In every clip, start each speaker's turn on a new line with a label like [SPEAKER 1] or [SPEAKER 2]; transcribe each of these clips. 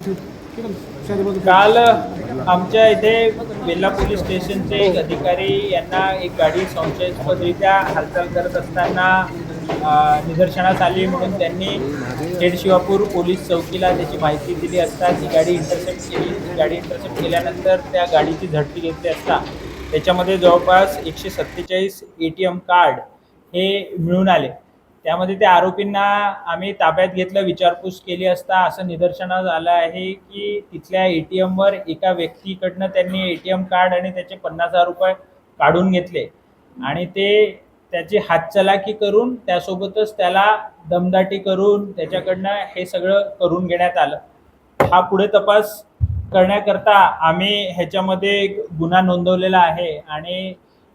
[SPEAKER 1] काल आमच्या इथे वेल्हा पोलीस स्टेशनचे एक अधिकारी यांना एक गाडी संशयास्पदरित्या हालचाल करत असताना निदर्शनास आली म्हणून त्यांनी खेड शिवापूर पोलीस चौकीला त्याची माहिती दिली असता ती गाडी इंटरसेप्ट केली. गाडी इंटरसेप्ट केल्यानंतर त्या गाडीची झडती घेतली असता त्याच्यामध्ये जवळपास एकशे सत्तेचाळीस ए टी एम कार्ड हे मिळून आले. त्यामध्ये त्या आरोपींना आम्ही ताब्यात घेतलं विचारपूस केली असता असं निदर्शनास आलं आहे की तिथल्या ए टी एमवर एका व्यक्तीकडनं त्यांनी ए टी एम कार्ड आणि त्याचे पन्नास हजार रुपये काढून घेतले. आणि ते त्याची हातचलाकी करून त्यासोबतच त्याला दमदाटी करून त्याच्याकडनं हे सगळं करून घेण्यात आलं. हा पुढे तपास करण्याकरता आम्ही ह्याच्यामध्ये गुन्हा नोंदवलेला आहे आणि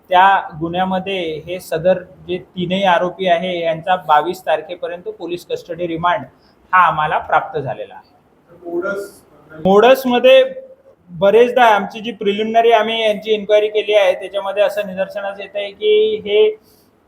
[SPEAKER 1] त्या गुन्ह्यामध्ये हे सदर जे तीनही आरोपी आहे यांचा बावीस तारखेपर्यंत पोलीस कस्टडी रिमांड हा आम्हाला प्राप्त झालेला आहे. मोडसमध्ये बरेचदा आमची जी प्रिलिमिनरी आम्ही यांची इन्क्वायरी केली आहे त्याच्यामध्ये असं निदर्शनास येत आहे की हे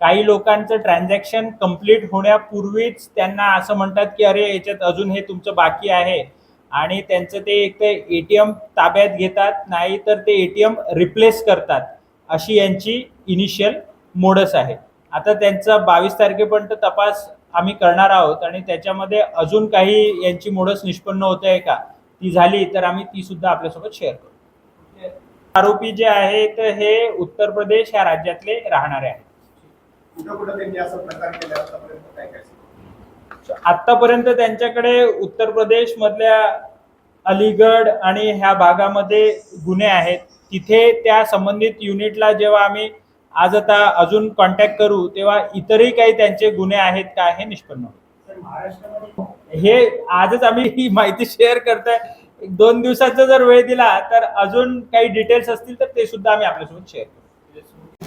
[SPEAKER 1] काही लोकांचं ट्रान्झॅक्शन कंप्लीट होण्यापूर्वीच त्यांना असं म्हणतात की अरे याच्यात अजून हे तुमचं बाकी आहे. आणि त्यांचं ते एक तर ए टी एम ताब्यात घेतात नाही तर ते ए टी एम रिप्लेस करतात. अशी यांची इनिशियल मोडस आहे. आता त्यांचा बावीस तारखेपर्यंत तपास आम्ही करणार आहोत आणि त्याच्यामध्ये अजून काही यांची मोडस निष्पन्न होत आहे का? ती झाली तर आम्ही ती सुद्धा आपल्यासोबत शेअर करू. आरोपी जे आहेत हे उत्तर प्रदेश या राज्यातले राहणारे आहेत.
[SPEAKER 2] कुठं कुठं त्यांनी असं प्रकार केला आतापर्यंत काय काय
[SPEAKER 1] आतापर्यंत त्यांच्याकडे उत्तर प्रदेश मधल्या अलीगड आणि ह्या भागामध्ये गुन्हे आहेत. तिथे त्या संबंधित युनिटला जेव्हा आम्ही आज आता अजून कॉन्टॅक्ट करू तेव्हा इतरही काही त्यांचे गुन्हे आहेत का हे निष्पन्न होईल. हे आजच आम्ही ही माहिती शेअर करतोय. दोन दिवसाचा जर वेळ दिला तर अजून काही डिटेल्स असतील तर ते सुद्धा आम्ही आपल्यासोबत शेअर करू.